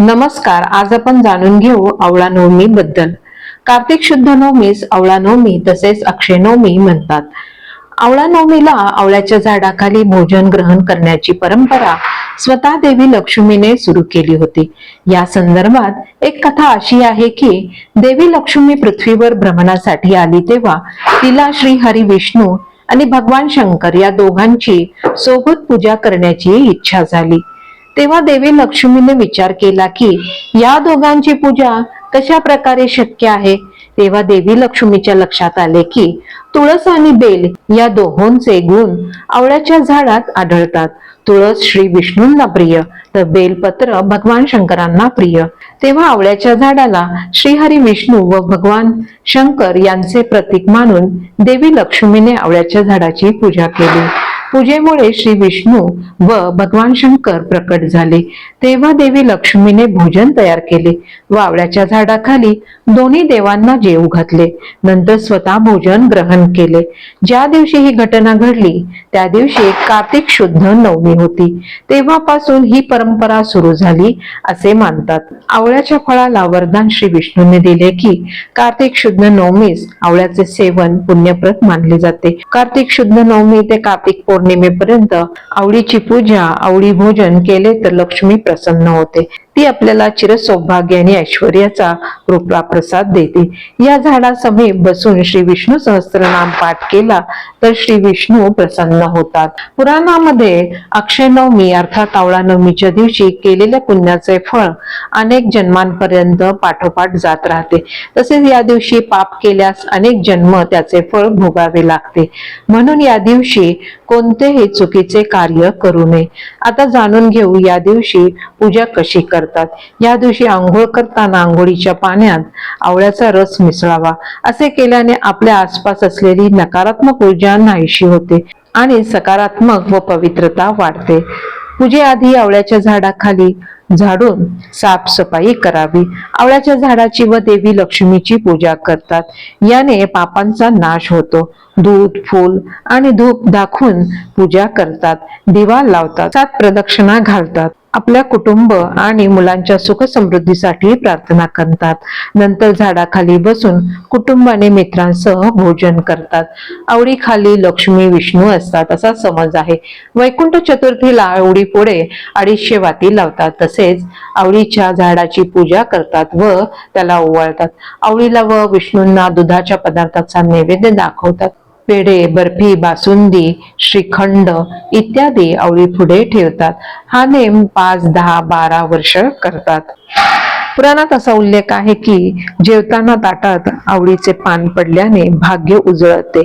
नमस्कार आज आपण जाणून घेऊ आवळा नवमी बद्दल. कार्तिक शुद्ध नवमीस आवळा नवमी तसेच अक्षय नवमी म्हणतात. आवळा नवमीला आवळ्याच्या झाडाखाली भोजन ग्रहण करण्याची परंपरा स्वतः देवी लक्ष्मीने सुरू केली होती. या संदर्भात एक कथा अशी आहे की देवी लक्ष्मी पृथ्वीवर भ्रमणासाठी आली तेव्हा तिला श्री हरी विष्णू आणि भगवान शंकर या दोघांची सोबत पूजा करण्याची इच्छा झाली. तेव्हा देवी लक्ष्मीने विचार केला की या दोघांची पूजा कशा प्रकारे शक्य आहे? तेव्हा देवी लक्ष्मीच्या लक्षात आले की तुळस आणि बेल या दोहोंचे गुण आवळ्याच्या झाडात आढळतात. तुळस श्री विष्णूंना प्रिय तर बेलपत्र भगवान शंकरांना प्रिय. तेव्हा आवळ्याच्या झाडाला श्रीहरी विष्णू व भगवान शंकर यांचे प्रतीक मानून देवी लक्ष्मीने आवळ्याच्या झाडाची पूजा केली. पूजेमुळे श्री विष्णू व भगवान शंकर प्रकट झाले. तेव्हा देवी लक्ष्मीने भोजन तयार केले. व आवळ्याच्या झाडाखाली दोन्ही देवांना जेव घातले. नंतर स्वतः भोजन ग्रहण केले. ज्या दिवशी ही घटना घडली त्या दिवशी कार्तिक शुद्ध नवमी होती. तेव्हापासून ही परंपरा सुरू झाली असे मानतात. आवळ्याच्या फळाला वरदान श्री विष्णूने दिले की कार्तिक शुद्ध नवमीस आवळ्याचे सेवन पुण्यप्रत मानले जाते. कार्तिक शुद्ध नवमी ते कार्तिक पौर्णिमेपर्यंत आवडीची पूजा आवडी भोजन केले तर लक्ष्मी प्रसन्न होते. ती आपल्याला चिरसौभाग्य आणि ऐश्वर्याचा कृपा प्रसाद देते. या झाडासमोर बसून श्री विष्णू सहस्त्रनाम पाठ केला तर श्री विष्णू प्रसन्न होतात. पुराणामध्ये अक्षय नवमी अर्थात आवळा नवमीच्या दिवशी केलेल्या पुण्याचे फळ अनेक जन्मांपर्यंत पाठोपाठ जात राहते. तसेच या दिवशी पाप केल्यास अनेक जन्म त्याचे फळ भोगावे लागते. म्हणून या दिवशी कोणतेही चुकीचे कार्य करू नये. आता जाणून घेऊ या दिवशी पूजा कशी करतात. या दिवशी आंघोळ करताना आंघोळीच्या पाण्यात आवळ्याचा रस मिसळावा. असे केल्याने आपल्या आसपास असलेली नकारात्मक ऊर्जा नाहीशी होते आणि सकारात्मक व पवित्रता वाढते. पूजेआधी आवळ्याच्या झाडाखाली झाडून साफसफाई करावी. आवळ्याच्या झाडाची व देवी लक्ष्मीची पूजा करतात. याने पापांचा नाश होतो. दूध फूल आणि धूप दाखवून पूजा करतात. दिवा लावतात. सात प्रदक्षिणा घालतात. आपल्या कुटुंब आणि मुलांच्या सुख समृद्धीसाठी प्रार्थना करतात. नंतर झाडाखाली बसून कुटुंबाने मित्रांसह भोजन करतात. आवडीखाली लक्ष्मी विष्णू असतात असा समज आहे. वैकुंठ चतुर्थीला आवडी पुढे अडीचशे वाती लावतात. तसेच आवळीच्या झाडाची पूजा करतात व त्याला ओवाळतात. आवळीला व विष्णूंना दुधाच्या पदार्थाचा नैवेद्य दाखवतात. पेढे बर्फी बासुंदी श्रीखंड इत्यादी आवळी पुढे ठेवतात. हा नेम पाच दहा बारा वर्ष करतात. पुराणात असा उल्लेख आहे की जेवताना ताटात आवळीचे पान पडल्याने भाग्य उजळते.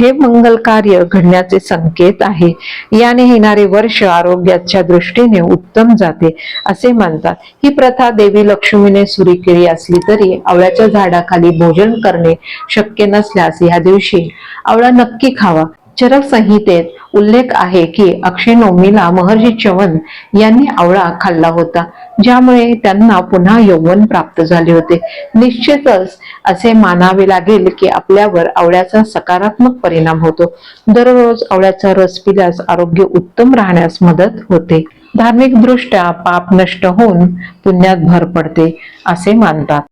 हे मंगल कार्य घडण्याचे संकेत आहे. याने येणारे वर्ष आरोग्याच्या दृष्टीने उत्तम जाते असे मानतात. ही प्रथा देवी लक्ष्मीने सुरू केली असली तरी आवळ्याच्या झाडाखाली भोजन करणे शक्य नसल्यास या दिवशी आवळा नक्की खावा. चरक संहितेत उल्लेख आहे की अक्षय नवमीला महर्षी चवन यांनी आवळा खाल्ला होता ज्यामुळे त्यांना पुन्हा यौवन प्राप्त झाले होते. निश्चितच असे मानावे लागेल की आपल्यावर आवळ्याचा सकारात्मक परिणाम होतो. दररोज आवळ्याचा रस पिल्यास आरोग्य उत्तम राहण्यास मदत होते. धार्मिक दृष्ट्या पाप नष्ट होऊन पुण्यात भर पडते असे मानतात.